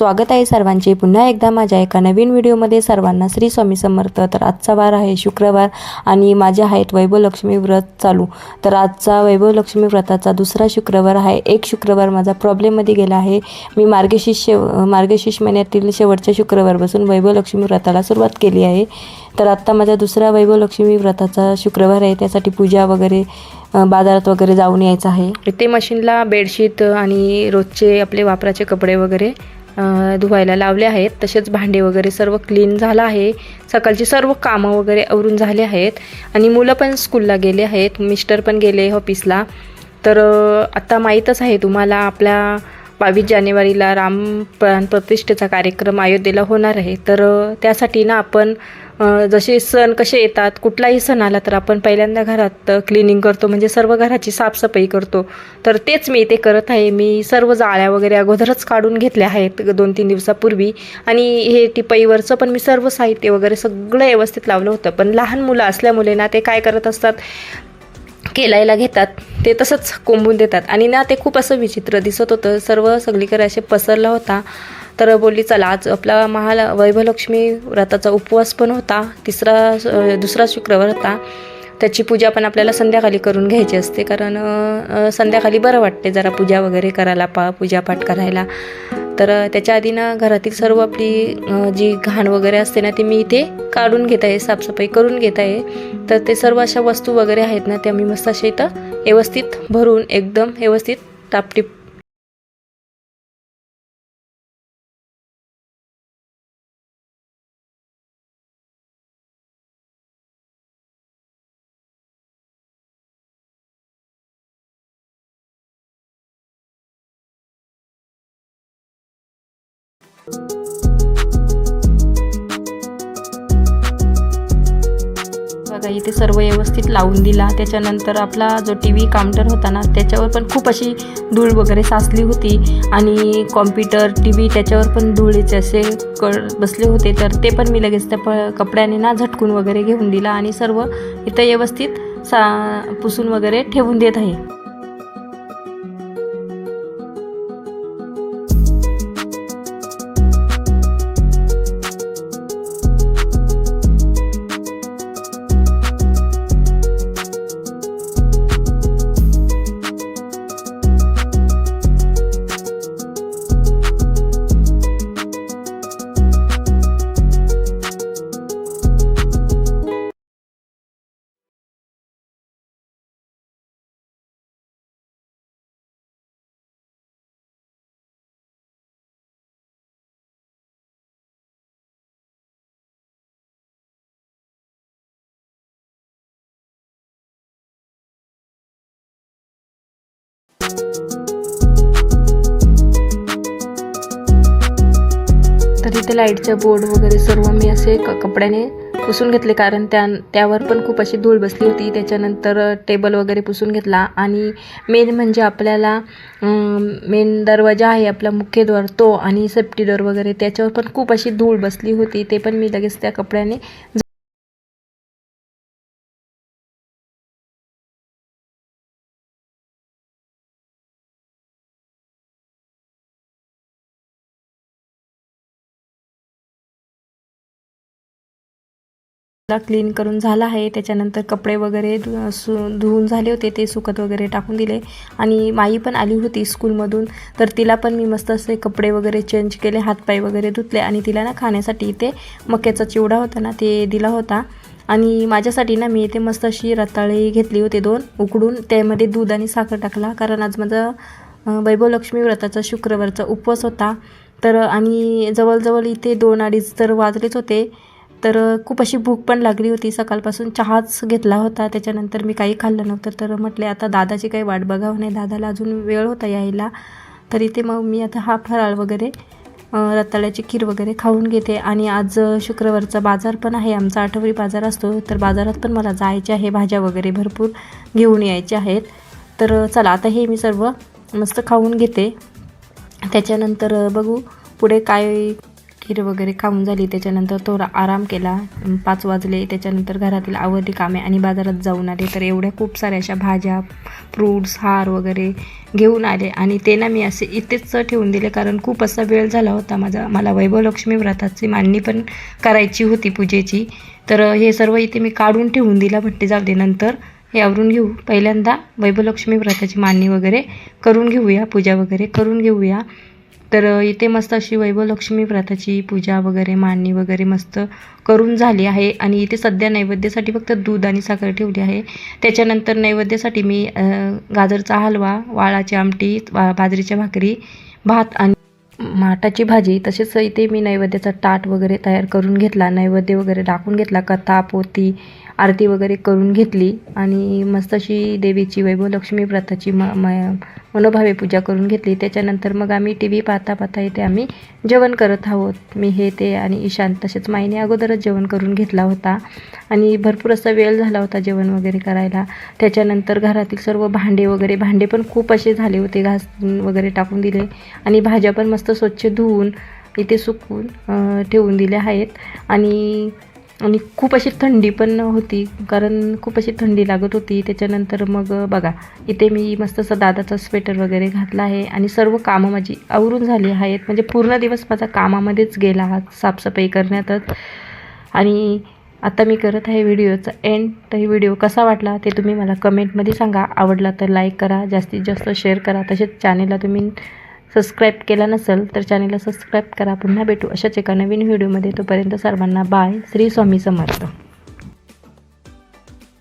स्वागत आहे सर्वांचे. पुन्हा एकदा माझ्या एका नवीन व्हिडिओमध्ये सर्वांना श्री स्वामी समर्थ. तर आजचा वार आहे शुक्रवार आणि माझे आहेत वैभवलक्ष्मी व्रत चालू. तर आजचा वैभवलक्ष्मी व्रताचा दुसरा शुक्रवार आहे. एक शुक्रवार माझा प्रॉब्लेममध्ये गेला आहे. मी मार्गशीर्ष शेव मार्गशीर्ष महिन्यातील शेवटच्या शुक्रवारपासून वैभवलक्ष्मी व्रताला सुरुवात केली आहे. तर आत्ता माझा दुसरा वैभवलक्ष्मी व्रताचा शुक्रवार आहे. त्यासाठी पूजा वगैरे बाजारात वगैरे जाऊन यायचं आहे. ते मशीनला बेडशीट आणि रोजचे आपले वापराचे कपडे वगैरे धुवायला लावले आहेत. तसेच भांडे वगैरे सर्व क्लीन झालं आहे. सकाळची सर्व कामं वगैरे आवरून झाले आहेत. आणि मुलं पण स्कूलला गेले आहेत. मिस्टर पण गेले ऑफिसला तर आत्ता माहीतच आहे तुम्हाला आपल्या बावीस जानेवारीला राम प्राण प्रतिष्ठेचा कार्यक्रम अयोध्येला होणार आहे. तर त्यासाठी ना आपण जसे सण कसे येतात कुठलाही सण आला तर आपण पहिल्यांदा घरात क्लिनिंग करतो म्हणजे सर्व घराची साफसफाई करतो. तर तेच मी ते करत आहे. मी सर्व जाळ्या वगैरे अगोदरच काढून घेतल्या आहेत दोन तीन दिवसापूर्वी. आणि हे टिपईवरचं पण मी सर्व साहित्य वगैरे सगळं व्यवस्थित लावलं होतं. पण लहान मुलं असल्यामुळे ना ते काय करत असतात केलायला घेतात. ते तसंच कोंबून देतात. आणि ना ते खूप असं विचित्र दिसत होतं. सर्व सगळीकडे असे पसरला होता. तर बोलली चला आज आपला महाल वैभवलक्ष्मी व्रताचा उपवास पण होता. तिसरा दुसरा शुक्रवार होता. त्याची पूजा पण आपल्याला संध्याकाळी करून घ्यायची असते. कारण संध्याकाळी बरं वाटते जरा पूजा वगैरे करायला पा पूजापाठ करायला. तर त्याच्या आधी ना घरातील सर्व आपली जी घाण वगैरे असते ना ती मी इथे काढून घेत आहे साफसफाई करून घेत आहे. तर ते सर्व अशा वस्तू वगैरे आहेत ना त्या मी मस्त अशा इथं व्यवस्थित भरून एकदम व्यवस्थित टापटीप बघा इथे सर्व व्यवस्थित लावून दिला. त्याच्यानंतर आपला जो टी व्ही काउंटर होता ना त्याच्यावर पण खूप अशी धूळ वगैरे साचली होती. आणि कॉम्प्युटर टी व्ही त्याच्यावर पण धुळीचे असे कळ बसले होते. तर ते पण मी लगेच त्या प कपड्याने ना झटकून वगैरे घेऊन दिला. आणि सर्व इथं व्यवस्थित सा पुसून वगैरे ठेवून देत आहे. तर इथे लाईटच्या बोर्ड वगैरे सर्व मी असे कपड्याने पुसून घेतले कारण त्या त्यावर पण खूप अशी धूळ बसली होती. त्याच्यानंतर टेबल वगैरे पुसून घेतला. आणि मेन म्हणजे आपल्याला मेन दरवाजा आहे आपला मुख्यद्वार तो आणि सेफ्टी डोर वगैरे त्याच्यावर पण खूप अशी धूळ बसली होती. ते पण मी लगेच त्या कपड्याने क्लीन करून झाला आहे. त्याच्यानंतर कपडे वगैरे धु सु धुवून झाले होते. ते सुकत वगैरे टाकून दिले. आणि माई पण आली होती स्कूलमधून तर तिला पण मी मस्त असे कपडे वगैरे चेंज केले हातपाय वगैरे धुतले. आणि तिला ना खाण्यासाठी इथे मक्याचा चिवडा होता ना ते दिला होता. आणि माझ्यासाठी ना मी इथे मस्त अशी रताळी घेतली होती दोन उकडून. त्यामध्ये दूध आणि साखर टाकला. कारण आज माझा वैभव वैभवलक्ष्मी व्रताचा शुक्रवारचा उपवास होता. तर आणि जवळजवळ इथे दोन अडीच तर वाजलेच होते. तर खूप अशी भूक पण लागली होती सकाळपासून. चहाच घेतला होता. त्याच्यानंतर मी काही खाल्लं नव्हतं. तर म्हटले आता दादाची काही वाट बघावं नाही. दादाला अजून वेळ होता यायला. तर इथे मग मी आता हा फराळ वगैरे रताळ्याची खीर वगैरे खाऊन घेते. आणि आज शुक्रवारचा बाजार पण आहे. आमचा आठवडी बाजार असतो. तर बाजारात पण मला जायचे आहे. भाज्या वगैरे भरपूर घेऊन यायच्या आहेत. तर चला आता हे मी सर्व मस्त खाऊन घेते. त्याच्यानंतर बघू पुढे काय खीर वगैरे खाऊन झाली. त्याच्यानंतर थोडा आराम केला. पाच वाजले. त्याच्यानंतर घरातील आवडली कामे आणि बाजारात जाऊन आले. तर एवढ्या खूप साऱ्या अशा भाज्या फ्रूट्स हार वगैरे घेऊन आले. आणि ते ना मी असे इथेच ठेवून दिले कारण खूप असा वेळ झाला होता माझा. मला वैभवलक्ष्मी व्रताची मांडणी पण करायची होती पूजेची. तर हे सर्व इथे मी काढून ठेवून दिला. म्हणते जाऊ दे नंतर हे आवरून घेऊ. पहिल्यांदा वैभवलक्ष्मी व्रताची मांडणी वगैरे करून घेऊया. पूजा वगैरे करून घेऊया. तर इथे मस्त अशी वैभवलक्ष्मी व्रताची पूजा वगैरे मांडणी वगैरे मस्त करून झाली आहे. आणि इथे सध्या नैवेद्यासाठी फक्त दूध आणि साखर ठेवली आहे. त्याच्यानंतर नैवेद्यासाठी मी गाजरचा हलवा वाळाची आमटी वा- बाजरीच्या भाकरी भात आणि माठाची भाजी तसेच इथे मी नैवेद्याचा ताट वगैरे तयार करून घेतला. नैवेद्य वगैरे टाकून घेतला. कथा पोती आरती वगैरे करून घेतली आणि मस्त अशी देवीची वैभवलक्ष्मी व्रताची म म मनोभावे पूजा करून घेतली. त्याच्यानंतर मग आम्ही टी व्ही पाहता पाहता इथे आम्ही जेवण करत आहोत. मी हे ते आणि ईशान तसेच माईने अगोदरच जेवण करून घेतला होता. आणि भरपूर असा वेळ झाला होता जेवण वगैरे करायला. त्याच्यानंतर घरातील सर्व भांडे वगैरे भांडे पण खूप असे झाले होते. घास वगैरे टाकून दिले आणि भाज्या पण मस्त स्वच्छ धुवून इथे सुकवून ठेवून दिल्या आहेत. आणि आणि खूप अशी थंडी पण होती कारण खूप अशी थंडी लागत होती. त्याच्यानंतर मग बघा इथे मी मस्त असं दादाचा स्वेटर वगैरे घातला आहे आणि सर्व कामं माझी आवरून झाली आहेत. म्हणजे पूर्ण दिवस माझा कामामध्येच गेला हा साफसफाई करण्यातच. आणि आता मी करत आहे व्हिडिओचा एंड तर व्हिडिओ कसा वाटला ते तुम्ही मला कमेंटमध्ये सांगा. आवडला तर लाईक करा जास्तीत जास्त शेअर करा. तसेच चॅनेलला तुम्ही सबस्क्राईब केला नसेल तर चॅनेलला सबस्क्राईब करा. पुन्हा भेटू अशाच एका नवीन व्हिडिओमध्ये तोपर्यंत सर्वांना बाय श्री स्वामी समर्थ.